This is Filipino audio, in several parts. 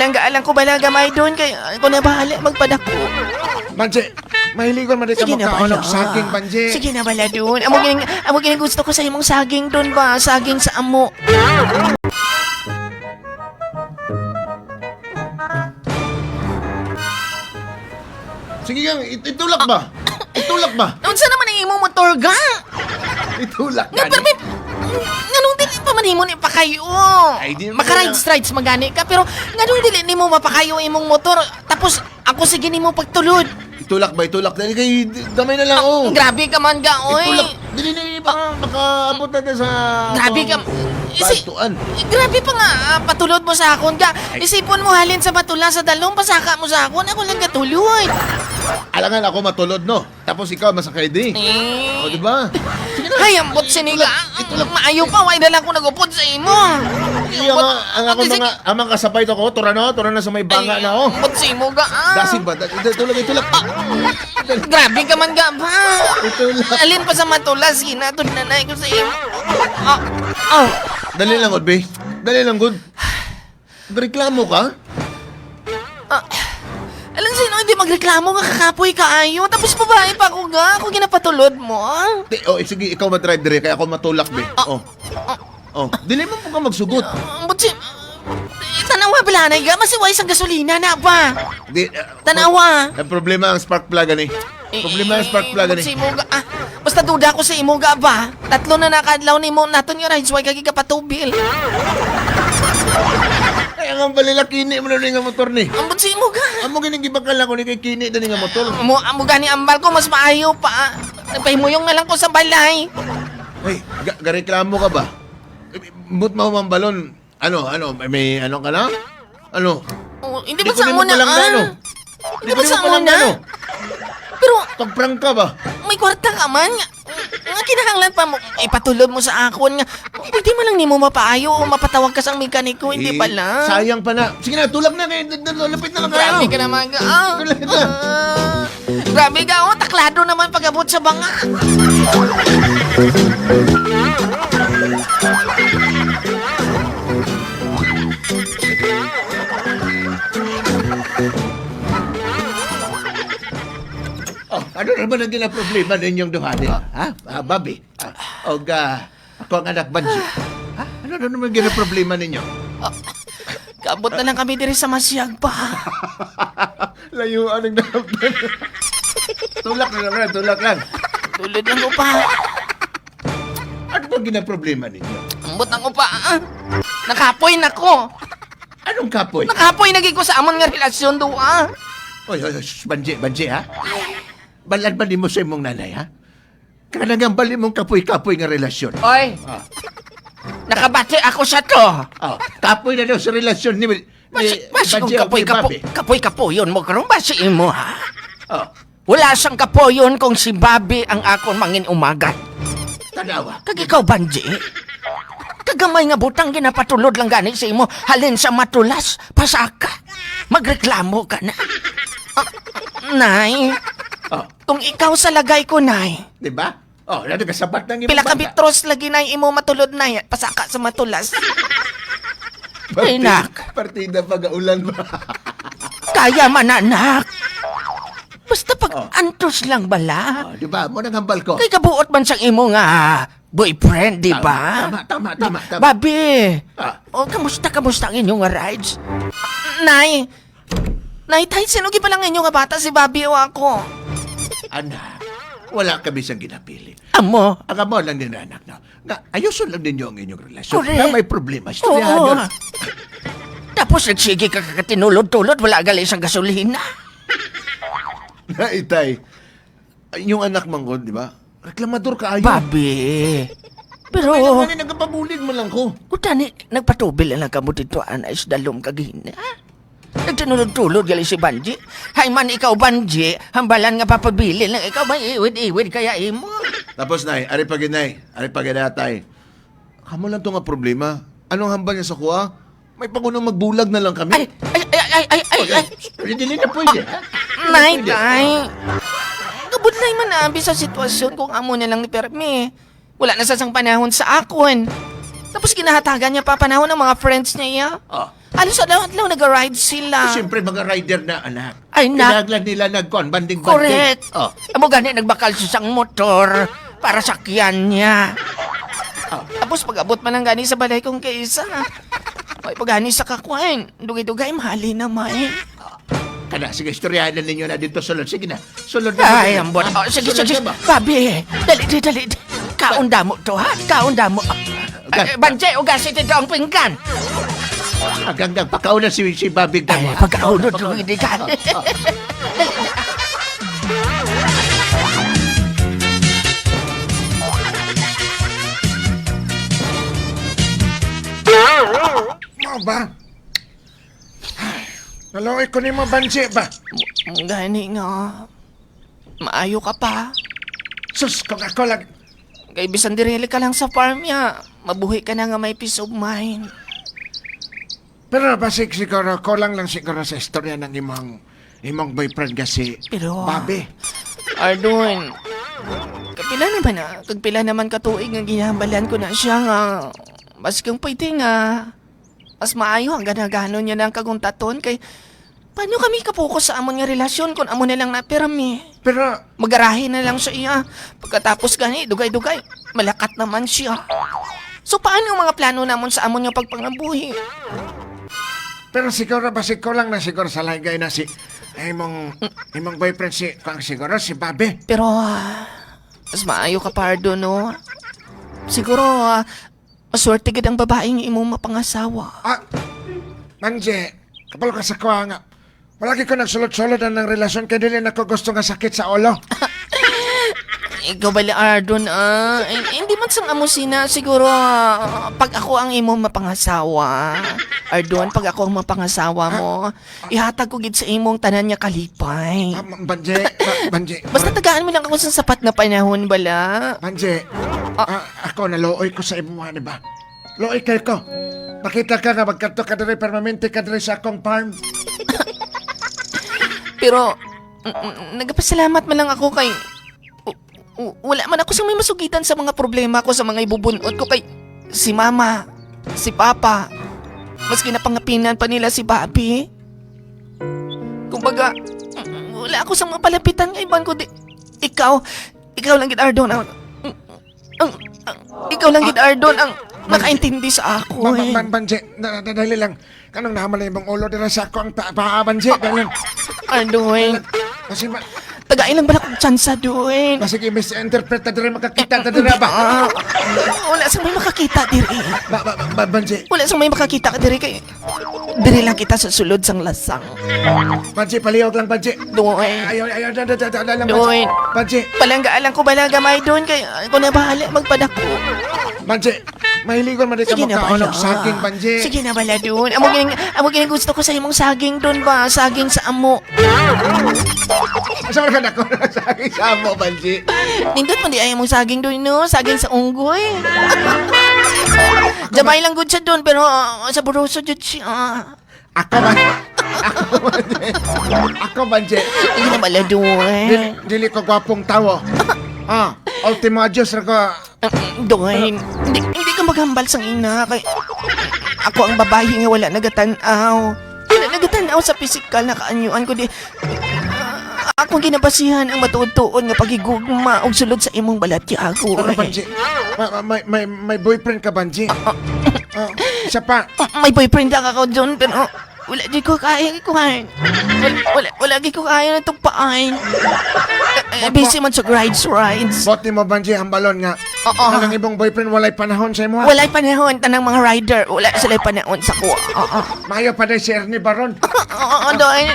Lang gaalang ko bala gamay doon kay ako na bahala magpadako. Banje, mahiligon man rin ka Sige na bala. og saging, Banje. Sige na bala doon. Amo gining amo gining gusto ko sa imong saging doon ba? Saging sa amo. Sige gang, it- itulak ba? Itulak ba? Unsa naman ang imong motor ga? Itulak Nga ka. pero may nganong himo ni pakayo. Ay, di naman na- magani ka pero nganong dili nimo mapakayo imong motor tapos ako sige nimo pagtulod. Itulak ba? Itulak. Dali kay damay na lang, oh. Grabe ka man ga oy. Itulak. Dili na baka makaabot na tayo sa... Grabe ka. Isi, Batuan. grabe pa nga, ah, patulod mo sa akon ka. Isipon mo halin sa batula sa dalong, pasaka mo sa akon, ako lang katulod. Alangan ako matulod, no? Tapos ikaw masakay di. Eh. O, di ba? Na. Ay, ambot siniga. Maayo pa, why na lang ko nagupod sa imo. Iya nga, ang ako mga, ang mga kasabay to ko, tura na, tura na sa may banga na, oh. Ambot sa imo ga. ah. Dasig ba? Itulak, itulak. Grabe ka man ga ba? Alin pa sa matulas, ginatod na ko sa imo. Ah, ah. Dali lang, God, be. Dali lang, God. Reklamo ka? Ah, hindi magreklamo nga kakapoy kaayo tapos babae pa ako ga ako ginapatulod mo ah. Di, oh, eh, sige, ikaw ma-drive dire, kaya ako matulak, be. Oh. Oh, dili mo po ka magsugot. Ang butsi eh, tanawa bilanay ga masiway sang gasolina na ba Di, uh, tanawa Ang problema ang spark plug ani. Problema ang spark plug ani. Ga ah basta duda ko sa imo ga ba tatlo na nakadlaw ni mo naton nga rides why kagi ka patubil Kaya nga balila kini mo na rin nga motor ni. ang butsi mo ga Amo gining gibakal ako ni kay kini dani nga motor. mo amo gani ambal ko mas maayo pa nagpahimuyong na lang ko sa balay Hey, ga gareklamo ka ba? But mo mang balon. Ano, ano, may, may ano ka na? Ano? oh, hindi Di ba ko sa nimo amo na palang ah. Di ba ko sa nimo palang una? gano. pero Pagprank ka ba? May kwarta ka man. Nga, kinahanglan pa mo. Ipatulod mo sa akon nga. Pwede mo lang ni mo mapaayo o mapatawag ka sa mekaniko. Hindi Eh, pala. Sayang pa na. Sige na, tulak na kayo. D- d- Lapit na lang kayo. Grabe ka naman. Ah, ka. ah. grabe ka. Oh, taklado naman pag-abot sa banga. Ano naman ang gina problema ninyong duha niya? Ha? Ah, Bobby? Ah, o ga, ako ang anak Banji. Ha? Ano na naman gina problema ninyo? Kabot na lang kami diri sa masyag pa. Layuan ang dapat. tulak na lang, tulak lang. Tulod lang ko pa. Ano ba gina problema ninyo? Ambot na ko pa. Ah. Nakapoy na ko. Anong kapoy? Nakapoy naging ko sa amon nga relasyon do ah. Oy, oy, oy, shh, Banji, Banji, ha? Balad ba mo sa imong nanay, ha? Kanagang bali mong kapoy-kapoy nga relasyon. Oy, Ah, nakabati ako sa to. ah, kapoy na daw sa relasyon ni, ni Basi, basi kung kapoy, kapoy, kapoy, kapoy yun mo karon basi imo ha? Oh, Wala sang kapoy yun kung si Bobby ang akon mangin umagat. tanawa. Kag ikaw, Banji? Kagamay nga butang ginapatulod lang gani sa imo halin sa matulas, pasaka. Magreklamo ka na. Ah, nay, Oh, kung ikaw sa lagay ko, nay, di ba? Oh, lalo kasabat ng imong pila ka bata. bitros lagi nay imo matulod nay, pasaka sa matulas. Partida- nak. Partida pag-aulan ba? Kaya man, anak. Basta pag Oh. antos lang bala. oh, di ba? Mo nang hambal ko. Kay kabuot man sa imo nga boyfriend, di ba? Tama, tama, tama, tama. Babi, Ah, o kamusta, kamusta ang inyong nga rides? Nay, Nay, tayo sinugi pa lang inyong nga bata si Babi o ako. Anak, wala kami siyang ginapili. Amo, Ang amo lang din anak na. Nga, ayusin lang ninyo ang inyong relasyon. Correct. Na may problema. oo. Istoryahan nyo. Tapos nagsige ka kakatinulod-tulod, wala gali isang gasolina. Na itay. ay, Yung anak mangod, di ba? Reklamador ka ayo. Babi, pero, Ay, naman eh, nagpapabulig mo lang ko. Kutani, nagpatubil lang kamo dito anais dalom kagina. Nagtinulod-tulod gali si Banji. Hay man ikaw, Banji, hambalan nga papabili lang ikaw may iwid-iwid kaya imo. Tapos, nay, ari pa ginay. Ari pa ginatay. Kamo lang to nga problema. Anong hambal niya sa kuha? May pagunang magbulag na lang kami. Ay, ay, ay, ay, ay, ay, ay. Pwede din na pwede? Nay, Pwede. nay. Kabudlay man abi sa sitwasyon kung amo na lang ni Permi. Wala na sasang panahon sa akon. Tapos kinahatagan niya pa panahon ng mga friends niya iya. Oh, Alis sa lahat lang nag-ride sila. Siyempre, mga rider na anak. Ay, na- Kinahanglan nila nagkon, banding-banding. Correct. Oh. Amo gani nagbakal sa isang motor para sakyan niya. Oh. Tapos pag-abot man ang gani sa balay kong kaisa. Ay pag-gani sa kakwain. Dugay-dugay mahali na may. Kana, sige, istoryahan na ninyo na dito sulod. Sige na, sulod na. Ay, ambot. Oh, sige, Sulod sige. na ba? Babi, dali, dali, dali. Kaunda mo to, ha? Kaunda mo. Ay, Banje, ugasin ito ang pinggan. Hanggang nagpakauna si, si Babig Ay, Damo. pagkaunod ng hindi ka. Mo ba? Naloy ko ni mo bansi ba? Gani nga. Maayo ka pa. Sus, kung ako lang... Kay bisan dirili ka lang sa farm ya. Mabuhi ka na nga may peace of mind. Pero basig siguro, kulang lang siguro sa istorya ng imong imong boyfriend kasi Pero- Babi. Ardon, kapila naman na, kagpila naman katuig nga ginahambalan ko na siya nga. Mas kung pwede nga, mas maayo ang ganagano niya ng kaguntaton kay paano kami kapokus sa amon nga relasyon kung amo na lang napirami. Pero, Magarahin na lang siya iya. Pagkatapos gani, dugay-dugay, malakat naman siya. So paano ang mga plano namon sa amon nga pagpangabuhi? Pero siguro basig kulang na siguro sa lagay na si imong imong boyfriend si kung siguro si Babi. Pero, ah, mas maayo ka pardo, no? Siguro, ah, maswerte gid ang babaeng imong mapangasawa. Ah, Manje, kapalo ka sa kuha nga. Walagi ko nagsulod-sulod ng relasyon kaya dili na ko gusto nga sakit sa ulo. Ikaw bali Ardon, ah. Eh, hindi man sang amo sina, siguro, ah, pag ako ang imong mapangasawa. Ardon, pag ako ang mapangasawa mo, ihatag ko gid sa imong tanan nga kalipay. Ah, Manje, ma- Manje. Basta tagaan mo lang ako sa sapat na panahon, bala. Manje, ah, ako nalooy ko sa imo di ba? Looy kay ko. Makita ka nga magkanto ka diri permanente ka diri sa akong farm. Pero, mm, mm, nagpasalamat man lang ako kay... wala man ako sa may masugitan sa mga problema ko sa mga ibubunot ko kay... Si mama, si papa, mas kinapangapinan pa nila si Bobby. Kumbaga, mm, wala ako sa mga palapitan nga iban ko di... Ikaw, ikaw lang gid Ardon ang... ang, ang- ikaw lang gid Ardon ang nakaintindi sa ako Man, eh. man, Manje, na, na, dali lang. Kanang naman na ibang ulo dira sa akong pa, pa Manje, dali. Ardon, Kasi, ma, tagain lang bala kong tsansa doon. kasi i-misinterpret na diri makakita na diri ba? Ah, wala sa may makakita diri. Ba, ba, ba, ba, Wala sa may makakita ka diri kay diri lang kita sa sulod sang lasang. Manje, palihog lang, Manje. Doon. Ayaw, ayaw, ayaw, ayaw, ayaw, lang, Doon. Manje. Palangga alang ko balaga may doon kay ako na bahala magpadako. Manje, mahiligon man di ka Sige na bala. magkaonog sa akin, Manje. Sige na bala doon. Amo gining amo gining gusto ko sa imong saging doon ba? Saging sa amo. Asa man ka nako sa akin sa mo, Manje? Nindot man di ay imong saging doon no, saging sa unggoy. Jamay lang gud siya doon pero ah, sa buroso jud siya. Ako man. Ako, Manje. Ako, Manje. Sige na bala doon. Dili, dili ko gwapong tawo. Ah, ultimo adios ra ko. Doon, hindi, hindi ka maghambal sang ina kay ako ang babae nga wala nagatanaw. Wala nagatanaw sa pisikal na kaanyuan ko di. Ah, ako ginabasihan ang matuod-tuod nga pagigugma og sulod sa imong balatyago. Ano, Banji? Ma- ma- May, may, may boyfriend ka, Banji? Oh, isa pa. May boyfriend lang ako doon pero wala di ko kaya kuhain. Wala, wala, wala di ko kaya na tugpaan. Eh, eh, busy man sa rides rides. Bot ni mo, Banji, ang balon nga. Oo. Ang ibong boyfriend walay panahon sa imo. Walay panahon tanang mga rider. Wala sila panahon sa kuha. Oo. Mayo pa din si Ernie Baron. Oo, doon.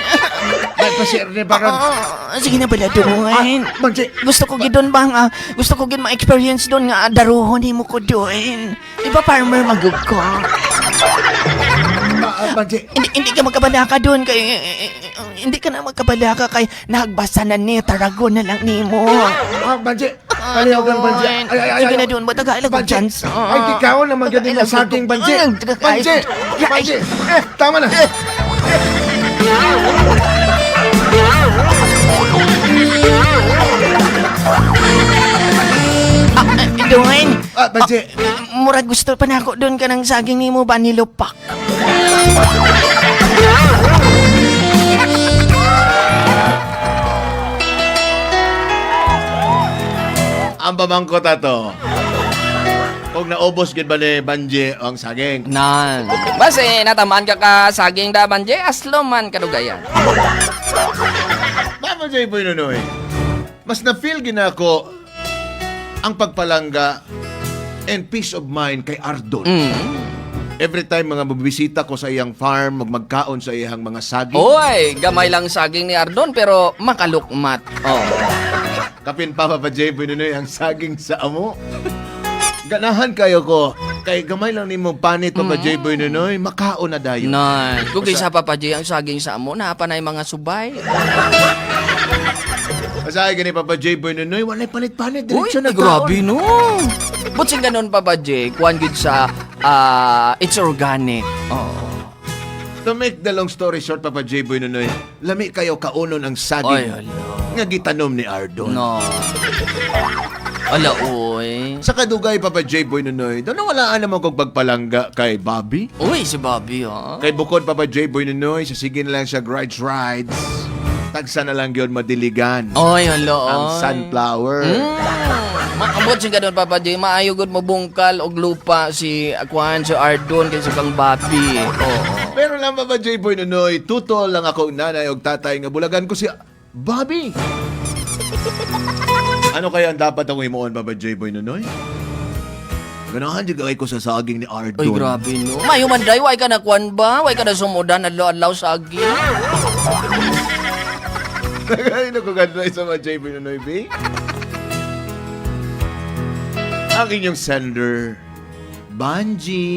May pa si Ernie Baron. Oo, sige na pala doon. Banji, Gusto ko gid doon ba nga, gusto ko gid ma-experience doon nga daruhon himo ko doon. Di ba farmer magug ko? Ah, ah, Banji. Hindi, hindi ka magkabalaka doon kay hindi ka na magkabalaka kay nagbasa na ni Taragon na lang nimo. Ah, Banji. Palihog lang, Banji. Ay, ay, ay, Sige na doon, bataga ilag Banji. chance. Ay, di ka naman ganun na saging, Banji. Banji. Banji. Eh, tama na. Doon, Ah, Banji. murag gusto pa na ako doon ka ng saging nimo ba nilupak. Ang pamangkot ato. Kung naubos gid ba ni Banje ang saging? Nan. Base, natamaan ka ka saging da banje, aslo man kadugayan. Mama Jay Boy Nunoy, mas na-feel gina ko ang pagpalangga and peace of mind kay Ardon. Mm. Every time mga mabibisita ko sa iyang farm, mag magkaon sa iyang mga saging. Oy, gamay lang saging ni Ardon pero makalukmat. Oh. Kapin pa Papa Jay Boy Nunoy ang saging sa amo. Ganahan kayo ko. Kay gamay lang nimo panit Papa Jay Boy Nunoy, makaon na dayon. Nan. Kung isa pa pa ang saging sa amo, na yung mga subay. Masahe gani Papa Jay Boy Nunoy, walay panit-panit Uy, diretso na grabe no. But sing ganun pa ba, Jay? Kuhan gid sa ah, it's organic. Oh. To make the long story short Papa Jay Boy Nunoy, lami kayo kaunon ang Ay, saging hala. nga gitanom ni Ardon. No. Ala, uy. Sa kadugay Papa J. Boy Nunoy, doon nawalaan naman kong pagpalangga kay Bobby. Uy, si Bobby, ha? Kay bukod Papa J. Boy Nunoy, sa sige na lang siya rides rides. Tagsa na lang yun madiligan. Oy, hala, Ang oy. sunflower. Mm. Maabot sing ganun, Papa J. Maayo gud mo bungkal og lupa si Akuan, si Ardon, kay sa kang Bobby. Oo. Pero lang Papa J. Boy Nunoy, tutol lang ako nanay og tatay nga bulagan ko si Bobby. ano kaya ang dapat akong imuon Papa J. Boy Nunoy? Ganahan di ko sa saging ni Ardon. Uy, grabe, no. Mayo man, day, way ka na kuan ba? Way ka na sumudan, adlaw-adlaw sa agi. Ay, nakaganda sa mga JB Nunoy B. Ang inyong sender, Banji.